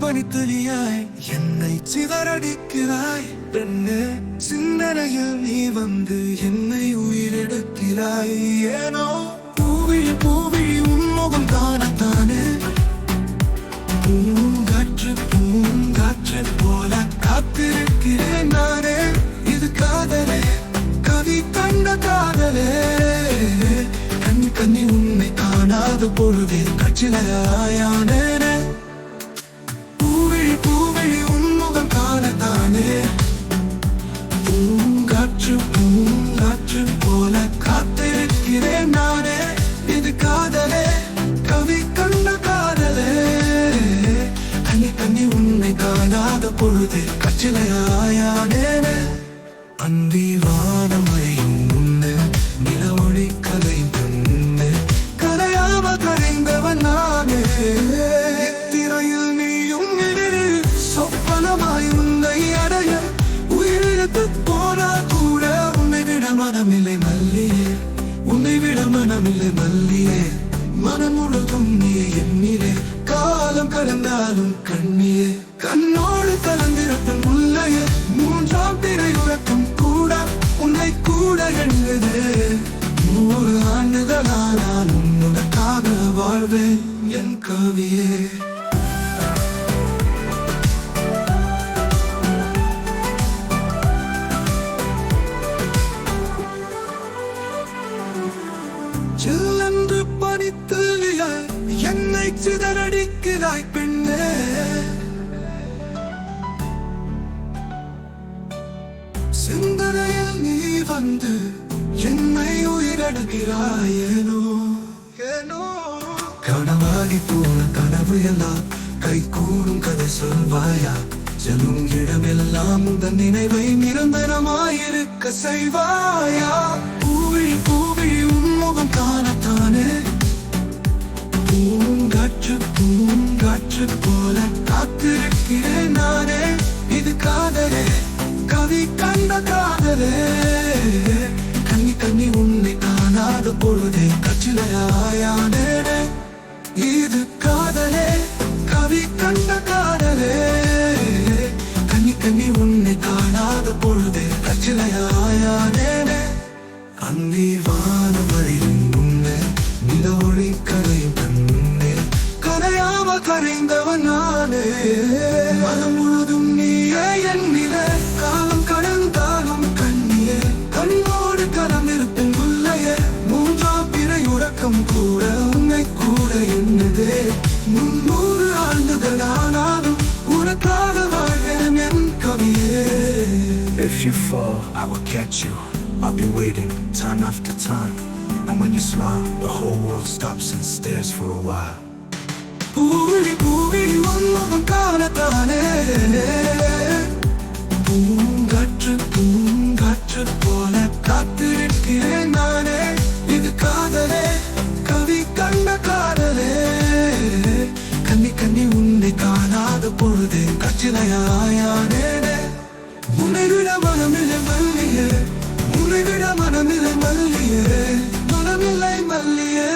பனித்துளியாய் என்னை சிதறடிக்கிறாய் பெண்ணே சிந்தனையில் நீ வந்து என்னை உயிரெடுக்கிறாய் ஏனோ பூவிழி பூவிழி உன்முகம் தானத்தானே பூங்காற்று பூங்காற்று போல காத்திருக்கிறேன் நானே. இது காதலே கவி கண்ட காதலே. கண் கண்ணி உன்னை காணாத பொழுது கச்சிலையாயானே பொழுது கச்சிலையாயானே அந்தி வானமழையும் முன்னு நிலமொழி கலைந்த முன்னு கரையாம கரைந்தவன் நானே. திரையில் நீயும் எதிரில் சொப்பனமாய் உன்னை அடைய. உயிரிழத்து போனா கூட உன்னை விட மனமில்லை மல்லியே. உன்னை விட மனமில்லை மல்லியே. மனம் முழுதும் நீ எண்ணிலே காலம் கடந்தாலும் கண்ணியே. கண்ணு எண்ணுது நூறு ஆண்டுகளானால் உன்னுடக்காக வாழ்வேன் என் கவியே. சில்லென்று பனித்து என்னை சிதறடிக்கிறாய். உயிரடுகிறாய் கனவாகி போன கனவு எல்லாம் கை கூடும் கதை சொல்வாயா செல்லும் இடமெல்லாம் உந்த நினைவை நிரந்தரமாயிருக்க செய்வாயா பூவிழி பூவிழி உன்முகம் காணத்தானே பூங்காற்று பூங்காற்று போல காத்திருக்கிறேன் நானே இது காதலே கவி கண்ட காதலே பொழுதே கச்சிலையாயானே இது காதலே கவி கண்ட காதலே. கண்ணி கண்ணி உன்னை காணாத பொழுதே கச்சிலையாயானே அந்தி வானமழையும் முன்னே ஒளி கரையும் கண்ணே. கரையாம கரைந்தவன் நானே. மனம் முழுதும் நீயே என் நிலை If you fall, I will catch you. I've been waiting time after time. And when you smile, the whole world stops and stares for a while. பூவிழி பூவிழி உன்முகம் காணத்தானே பூங்காற்று பூங்காற்று போல காத்திருக்கிறேன் நானே இது காதலே கவி கண்ட காதலே கண்ணி கண்ணி உன்னை காணாத பொழுது கச்சிலையாயானே உன்னை மனமில்லை மல்லியே. உன்னை விட மனமில்லை மல்லியே. மனமில்லை மல்லியே.